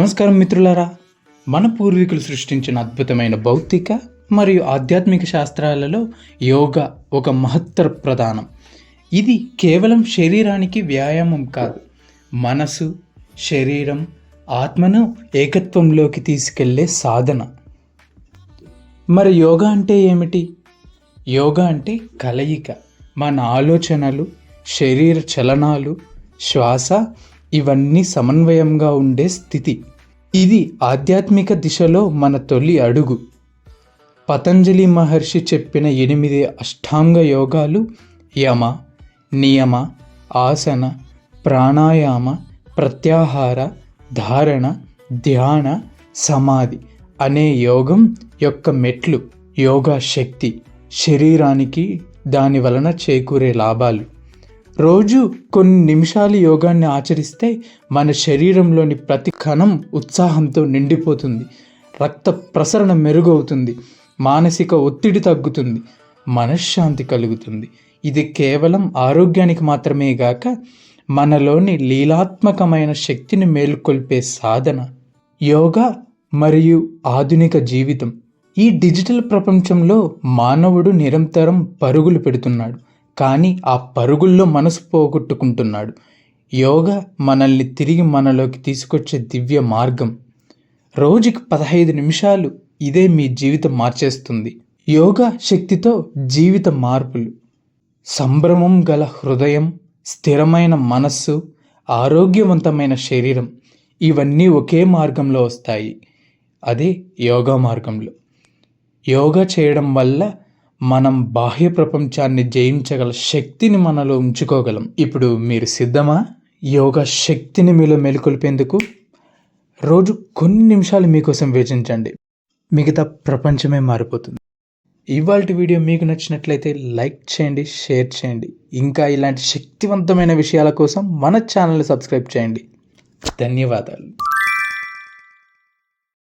నమస్కారం మిత్రులారా. మన పూర్వీకులు సృష్టించిన అద్భుతమైన భౌతిక మరియు ఆధ్యాత్మిక శాస్త్రాలలో యోగా ఒక మహత్తర ప్రధానం. ఇది కేవలం శరీరానికి వ్యాయామం కాదు. మనసు శరీరం ఆత్మను ఏకత్వంలోకి తీసుకెళ్ళే సాధన. మరి యోగా అంటే ఏమిటి? యోగా అంటే కలయిక. మన ఆలోచనలు శరీర చలనాలు శ్వాస ఇవన్నీ సమన్వయంగా ఉండే స్థితి. ఇది ఆధ్యాత్మిక దిశలో మన తొలి అడుగు. పతంజలి మహర్షి చెప్పిన ఎనిమిది అష్టాంగ యోగాలు యమ నియమ ఆసన ప్రాణాయామ ప్రత్యాహార ధారణ ధ్యాన సమాధి అనే యోగం యొక్క మెట్లు. యోగా శక్తి శరీరానికి దాని వలన చేకూరే లాభాలు. రోజు కొన్ని నిమిషాలు యోగాన్ని ఆచరిస్తే మన శరీరంలోని ప్రతి కణం ఉత్సాహంతో నిండిపోతుంది. రక్త ప్రసరణ మెరుగవుతుంది. మానసిక ఒత్తిడి తగ్గుతుంది. మనశ్శాంతి కలుగుతుంది. ఇది కేవలం ఆరోగ్యానికి మాత్రమే గాక మనలోని లీలాత్మకమైన శక్తిని మేలుకొల్పే సాధన. యోగా మరియు ఆధునిక జీవితం. ఈ డిజిటల్ ప్రపంచంలో మానవుడు నిరంతరం పరుగులు పెడుతున్నాడు. కానీ ఆ పరుగుల్లో మనసు పోగొట్టుకుంటున్నాడు. యోగా మనల్ని తిరిగి మనలోకి తీసుకొచ్చే దివ్య మార్గం. రోజుకి పదహైదు నిమిషాలు ఇదే మీ జీవితం మార్చేస్తుంది. యోగా శక్తితో జీవిత మార్పులు. సంభ్రమం గల హృదయం స్థిరమైన మనస్సు ఆరోగ్యవంతమైన శరీరం ఇవన్నీ ఒకే మార్గంలో వస్తాయి. అదే యోగా మార్గంలో. యోగా చేయడం వల్ల మనం బాహ్య ప్రపంచాన్ని జయించగల శక్తిని మనలో ఉంచుకోగలం. ఇప్పుడు మీరు సిద్ధమా? యోగా శక్తిని మీలో మేలుకొల్పేందుకు రోజు కొన్ని నిమిషాలు మీకోసం వేచించండి. మిగతా ప్రపంచమే మారిపోతుంది. ఇవాళ వీడియో మీకు నచ్చినట్లయితే లైక్ చేయండి షేర్ చేయండి. ఇంకా ఇలాంటి శక్తివంతమైన విషయాల కోసం మన ఛానల్ని సబ్స్క్రైబ్ చేయండి. ధన్యవాదాలు.